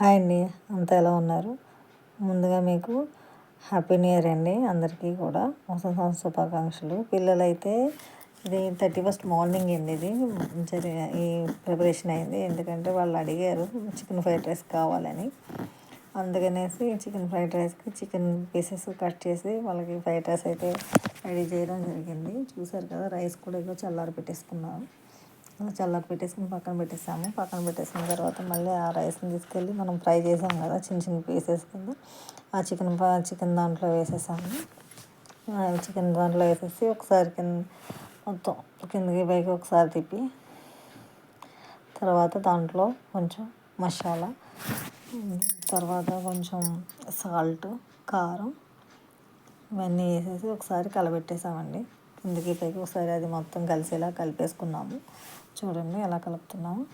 Hi అండి. అంతా ఎలా ఉన్నారు? ముందుగా మీకు హ్యాపీ న్యూ ఇయర్ అండి. అందరికీ కూడా వసంత సంవత్సర శుభాకాంక్షలు. పిల్లలైతే ఇది థర్టీ ఫస్ట్ మార్నింగ్ అండి ఇది. జరిగే ఈ ప్రిపరేషన్ అయింది. ఎందుకంటే వాళ్ళు అడిగారు చికెన్ ఫ్రైడ్ రైస్ కావాలని. అందుకనేసి చికెన్ ఫ్రైడ్ రైస్కి చికెన్ పీసెస్ కట్ చేసి వాళ్ళకి ఫ్రైడ్ రైస్ అయితే రెడీ చేయడం జరిగింది. చూసారు కదా రైస్ కూడా ఇగో చల్లారి పెట్టేసుకున్నాను. చల్లారి పెట్టేసుకుని పక్కన పెట్టేసాము పక్కన పెట్టేసిన తర్వాత మళ్ళీ ఆ రైస్ని తీసుకెళ్ళి మనం ఫ్రై చేసాం కదా చిన్న చిన్న పీసెస్ కింద. ఆ చికెన్ చికెన్ దాంట్లో వేసేసాము. చికెన్ దాంట్లో వేసేసి ఒకసారి కింద మొత్తం కిందకి పైకి ఒకసారి తిప్పి తర్వాత దాంట్లో కొంచెం మసాలా తర్వాత కొంచెం సాల్ట్ కారం ఇవన్నీ వేసేసి ఒకసారి కలబెట్టేసామండి. ముందుకి పైకి ఒకసారి అది మొత్తం కలిసేలా కలిపేసుకున్నాము. చూడండి ఎలా కలుపుతున్నాము.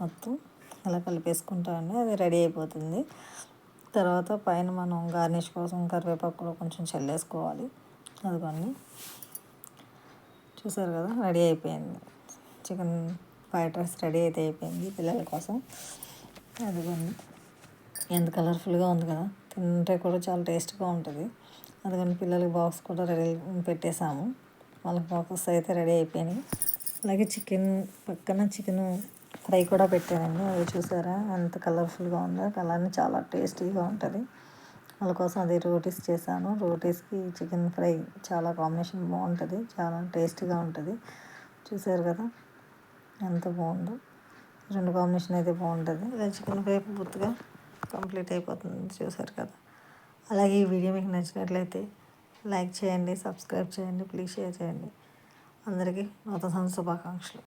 మొత్తం అలా కలిపేసుకుంటామండి అది రెడీ అయిపోతుంది. తర్వాత పైన మనం గార్నిష్ కోసం కరివేపాకు కూడా కొంచెం చల్లేసుకోవాలి. అదిగోండి. చూసారు కదా రెడీ అయిపోయింది. చికెన్ ఫ్రైడ్ రైస్ రెడీ అయితే అయిపోయింది పిల్లల కోసం. అదిగోండి. ఎంత కలర్ఫుల్గా ఉంది కదా. తింటే కూడా చాలా టేస్ట్గా ఉంటుంది. అందుకని పిల్లలకి బాక్స్ కూడా రెడీ పెట్టేసాము వాళ్ళకి బాక్సెస్ అయితే రెడీ అయిపోయినాయి. అలాగే చికెన్ పక్కన చికెన్ ఫ్రై కూడా పెట్టానండి. అవి చూసారా? ఎంత కలర్ఫుల్గా ఉందో. కలర్ని చాలా టేస్టీగా ఉంటుంది. వాళ్ళ కోసం అది రోటీస్ చేశాను. రోటీస్కి చికెన్ ఫ్రై చాలా కాంబినేషన్ బాగుంటుంది. చాలా టేస్టీగా ఉంటుంది. చూసారు కదా? ఎంత బాగుందో. రెండు కాంబినేషన్ అయితే బాగుంటుంది. చికెన్ ఫ్రై పూర్తిగా కంప్లీట్ అయిపోతుంది. చూసారు కదా? అలాగే ఈ వీడియో మీకు నచ్చినట్లయితే లైక్ చేయండి సబ్స్క్రైబ్ చేయండి ప్లీజ్ షేర్ చేయండి. అందరికీ నూతన శుభాకాంక్షలు.